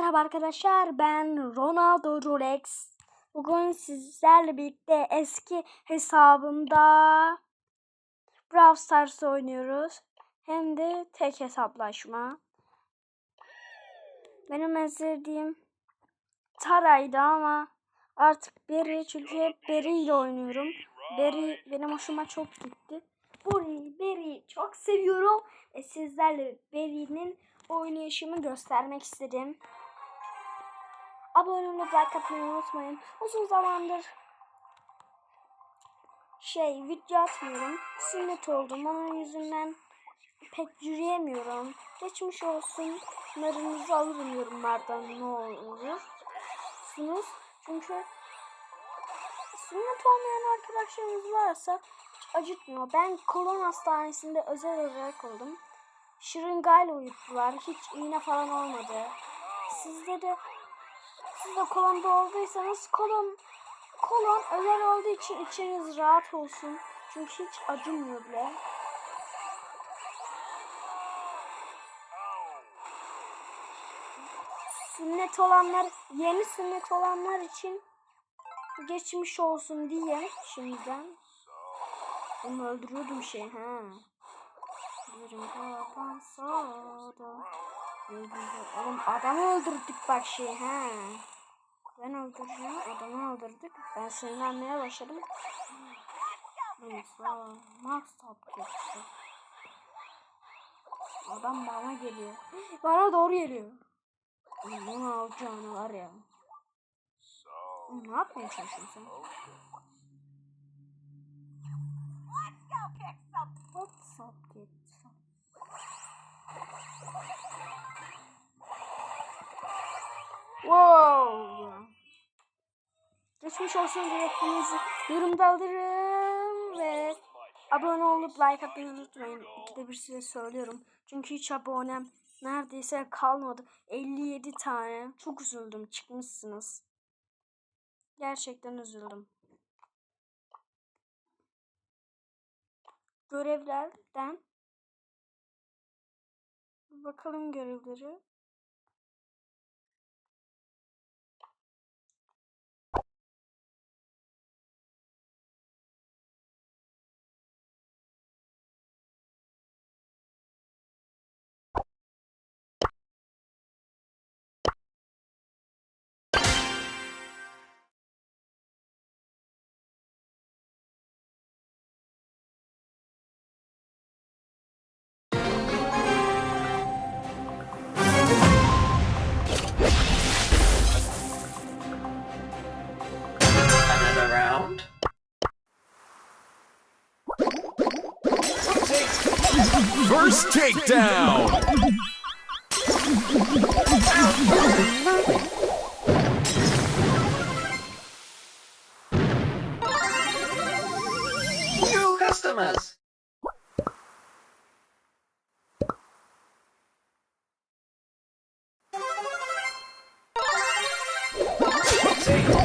Merhaba arkadaşlar ben Ronaldo Rolex. Bugün sizlerle birlikte eski hesabımda Brawl Stars oynuyoruz. Hem de tek hesaplaşma. Benim en sevdiğim Tara'ydı ama artık Berry çünkü hep Berry ile oynuyorum. Berry benim hoşuma çok gitti. Berry, Berry çok seviyorum. Ve sizlerle Berry'nin oynayışımı göstermek istedim. Abone olup like atmayı unutmayın. Uzun zamandır şey video atmıyorum. Sünnet oldum. Onun yüzünden pek yürüyemiyorum. Geçmiş olsun. Narınızı alırım yorumlardan ne olur. Sunuz. Çünkü sünnet olmayan arkadaşlarımız varsa acıtmıyor. Ben kolon hastanesinde özel olarak oldum. Şırıngayla uyuttular. Hiç iğne falan olmadı. Sizde de siz de kolonda olduysanız kolon kolon özel olduğu için içiniz rahat olsun. Çünkü hiç acımıyor bile. Sünnet olanlar, yeni sünnet olanlar için geçmiş olsun diye şimdiden. Onu öldürüyordum şey ha. Güzel. Oğlum adamı öldürdük bak şey ha. Ben öldüreceğim adamı öldürdük. Ben sinirlenmeye başladım. Neyse max geçti. Adam bana geliyor. Bana doğru geliyor. Bunu alacağını var ya. Ne yapmaya çalışıyorsun sen? What's up kids? Geçmiş olsun diye hepinizi yorumda alırım ve abone olup like atmayı unutmayın. İkide bir size söylüyorum. Çünkü hiç abonem neredeyse kalmadı. 57 tane. Çok üzüldüm çıkmışsınız. Gerçekten üzüldüm. Görevlerden bakalım görevleri. around. First takedown!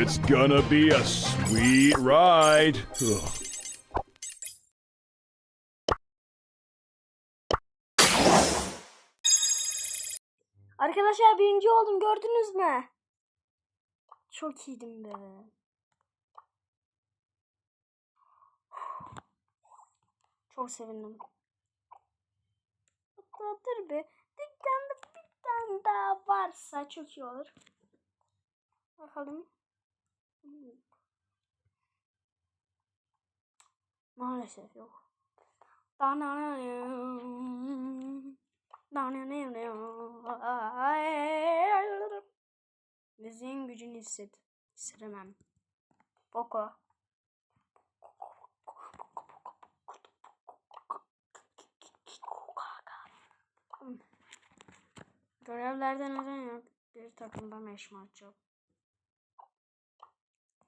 It's gonna be a sweet ride. Ugh. Arkadaşlar birinci oldum gördünüz mü? Çok iyiydim be. Çok sevindim. Dur bir dükkanda bir tane daha varsa çok iyi olur. Bakalım. Maalesef yok. Müziğin gücünü hisset. Hissedemem. Poco. Görevlerde neden yok? Bir takımda meş maç yok.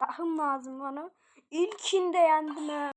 Takım lazım bana. İlkinde yendim ha.